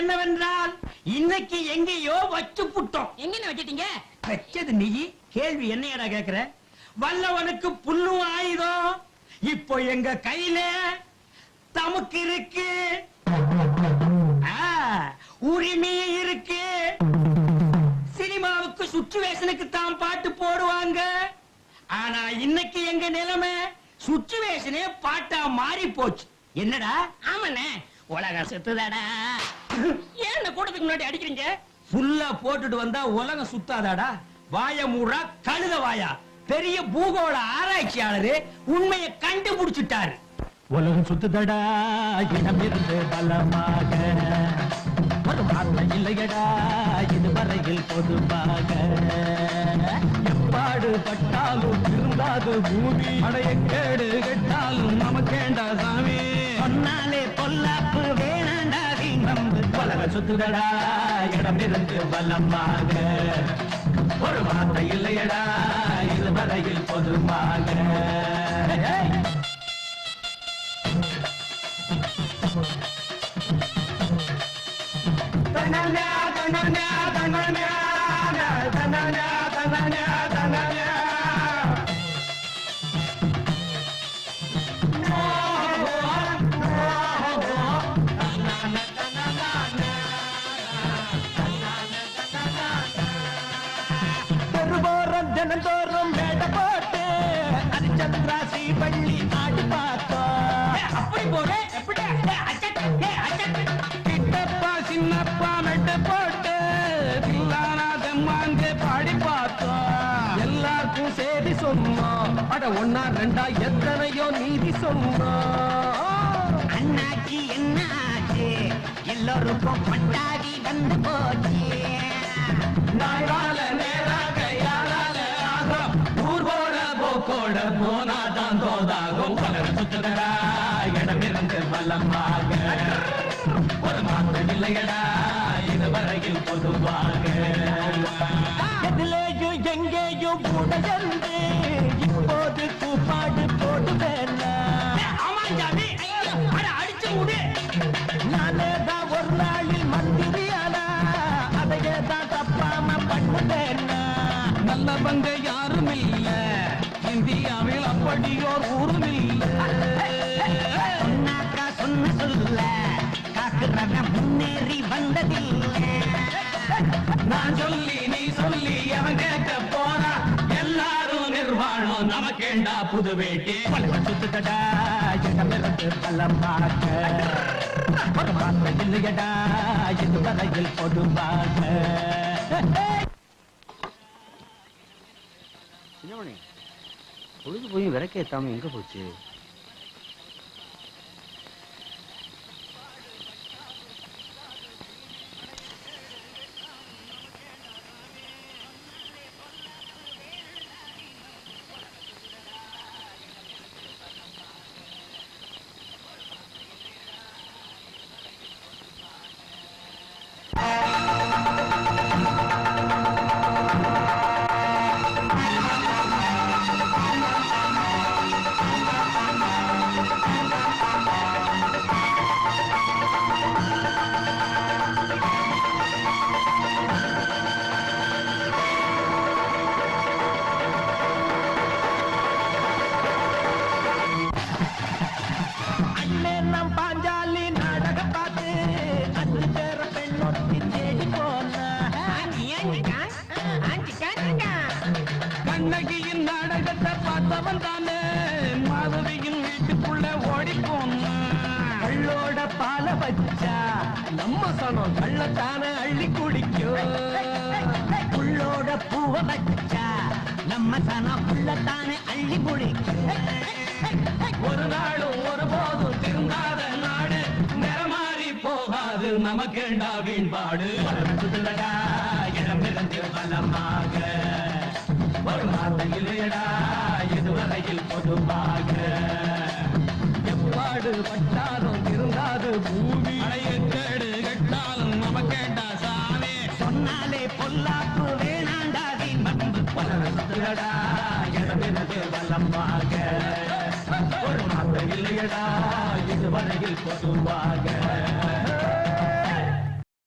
என்னவென்றால் இன்னைக்கு எங்கேயோ வச்சு புட்டோம் எங்க வச்சிட்டீங்க? வச்சது நீ கேள்வி என்னையடா கேக்குற? வல்லவனுக்கு புல்லும் ஆயுதம் இப்போ எங்க கையில தமக்கு இருக்கு. ஆ, உரிமையும் இருக்கு. சினிமாவுக்கு சுச்சுவேஷனுக்கு தான் பாட்டு போடுவாங்க. ஆனா இன்னைக்கு எங்க நிலைமை சுச்சுவேஷனே பாட்டா மாறி போச்சு என்னடா? ஆமாண்ணே. உலகம் சுத்துதாடா. ஏன் கூட்டத்துக்கு முன்னாடி அடிக்கிறீங்க? புல்லா போட்டுட்டு வந்தா உலகம் சுத்தாதாடா. வாய மூடா கழுத வாயா. பெரிய பூகோள ஆராய்ச்சியாளரு உண்மையை கண்டுபிடிச்சிட்டாரு. உலகம் சுத்துதடா இடம் இருந்து பலமாக. ஒரு வார்த்தை இல்லையடா இதுவரையில் பொதுவாக. எப்பாடு பட்டாலும் திருந்தாது பூமி. அடைய கேடு கெட்டாலும் நமக்கேண்டா சாமி. சொன்னாலே பொல்லாப்பு வேணாண்டா நம்பு உலகம் சுத்துதடா. இடமிருந்து பலமாக ஒரு வார்த்தை இல்லையடா இதுவரையில் பொதுவாக ஏய்! தன்னண்ணா, தன்னண்ணா, தினந்தோறும் மேடை போட்டு அரிச்சந்திராசி பள்ளி ஆடி பார்த்தோம். அப்படி போறேன் எப்படி கிட்டப்பா சின்னப்பா மெட்டு போட்டு தில்லானா தெம்மாந்து பாடி பார்த்தோம். எல்லாருக்கும் சேதி சொன்னோம். அட ஒன்னா ரெண்டா எத்தனையோ நீதி சொன்னோம். அண்ணாச்சி என்ன ஆச்சு எல்லோருக்கும் பட்டாதி வந்து போச்சு. நாளால நேராக போக்கோட போனாதான் தோதாகும் பலர் சுத்துதடா இடமிருந்து வல்லமாக ஒரு மாற்றம் இல்லையடா இதுவரையில் பொதுவாக எதிலேயும் எங்கேயும் கூட இப்போது இந்தியாவில் அப்படியோர் ஊரும் சொன்னாக்கா சொன்ன சொல்ல காக்குறவன் முன்னேறி வந்ததில்லை. நான் சொல்லி நீ சொல்லி அவன் கேட்க போனா எல்லாரும் நிர்வாணம் நமக்கேண்டா புது வேட்டி. சுத்துதடா இடமிருந்து பலமாக ஒரு வார்த்தை இல்லையடா இதுவரையில் பொதுவாக சின்னமணி பொழுது போய் விளக்க ஏத்தாம எங்க போச்சு? கண்ணகியின் நாடகத்தை பார்த்தவன் தானே? மாதவியின் வீட்டுக்குள்ள ஓடி போனான். கள்ளோட பால வச்சா நம்ம சனம் கள்ளத்தானே அள்ளி குடிக்கும். புள்ளோட பூவ வச்சா நம்ம சனம் உள்ளத்தானே அள்ளி முடிக்கும் ஒரு நாளும் ஒரு போதும் திருந்தாத நாடு நிறமாறி போகாது நமக்கேண்டா வீண்பாடு. நலமாக ஒரு வார்த்தை இல்லையடா இதுவரையில் பொதுவாக. எப்பாடு பட்டாலும் இருந்தாது பூமி. கேடு கட்டாலும் நம்ம கேட்டா சாமி சொன்னாலே பொல்லாப்பு வேணாண்டாதி நம்பு பலர சுத்துதடா இடம் ஒரு மாதம் இல்லையடா இதுவரையில் பொதுவாக.